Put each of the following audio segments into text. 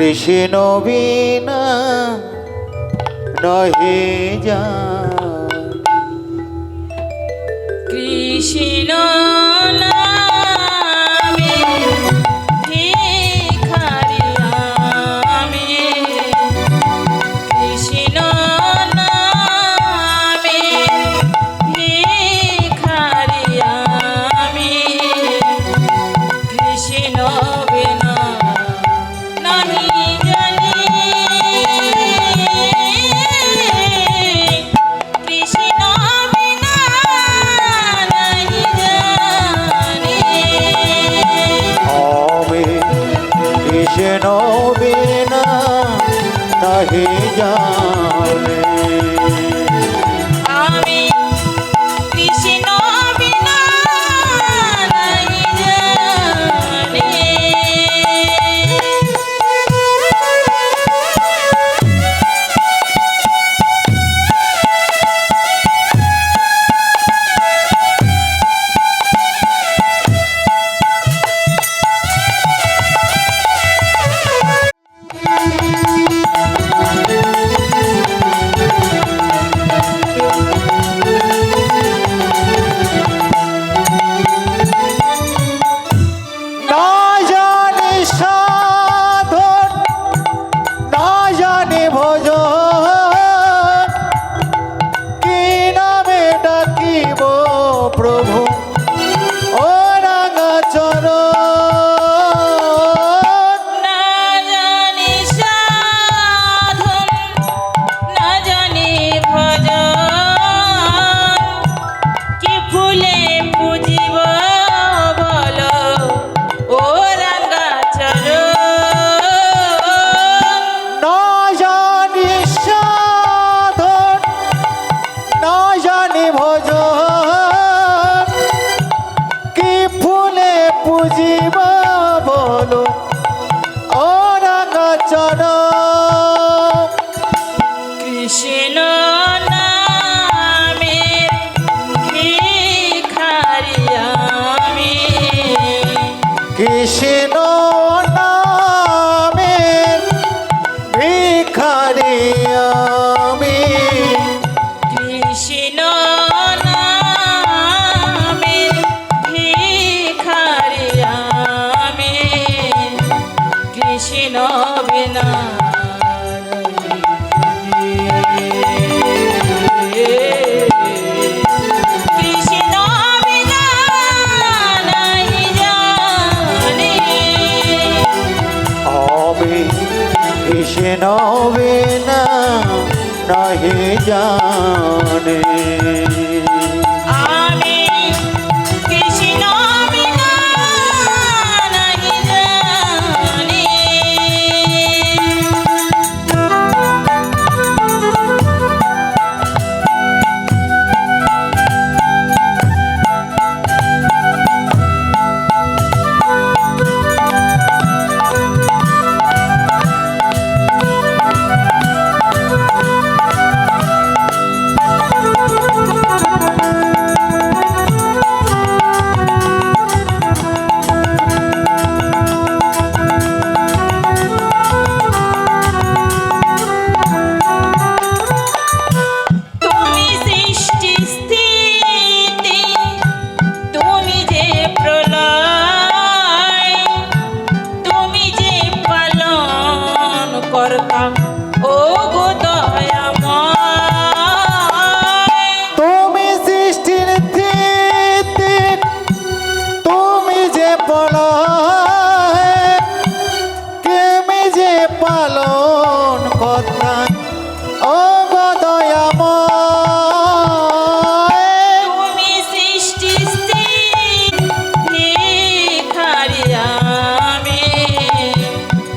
কৃষ্ণ বিনা নহে যা। কৃষ্ণ বুঝি মা বলো ও রাঙা চরণ কৃষ্ণ কৃষ্ণ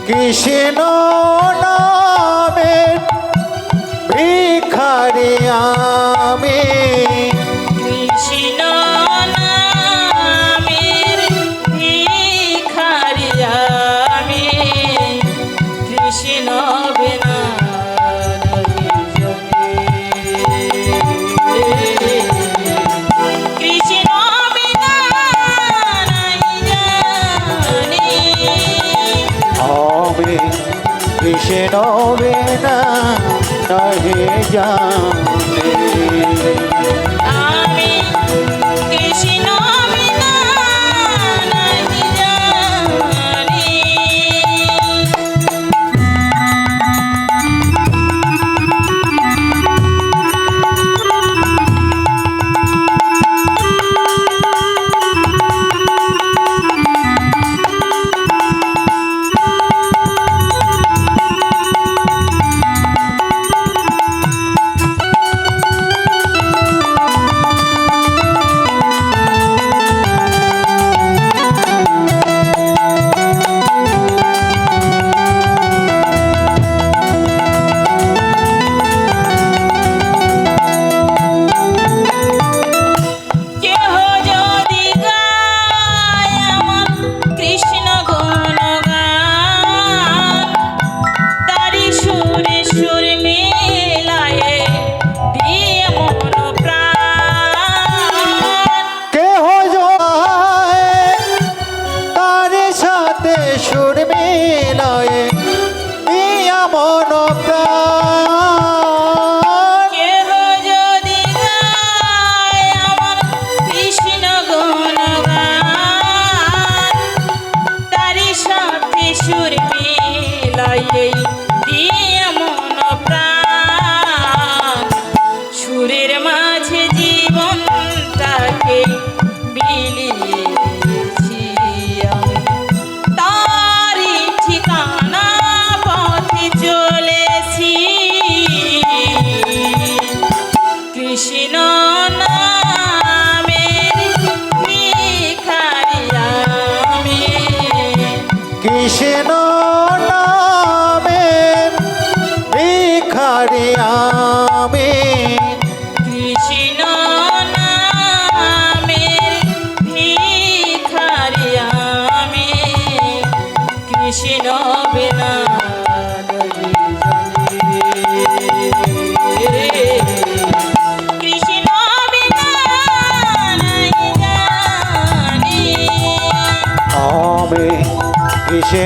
কৃষ্ণ নামে ভিখারিয়া কিসে নবে না নহে যা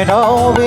আমি কৃষ্ণ বিনা নাহি জানি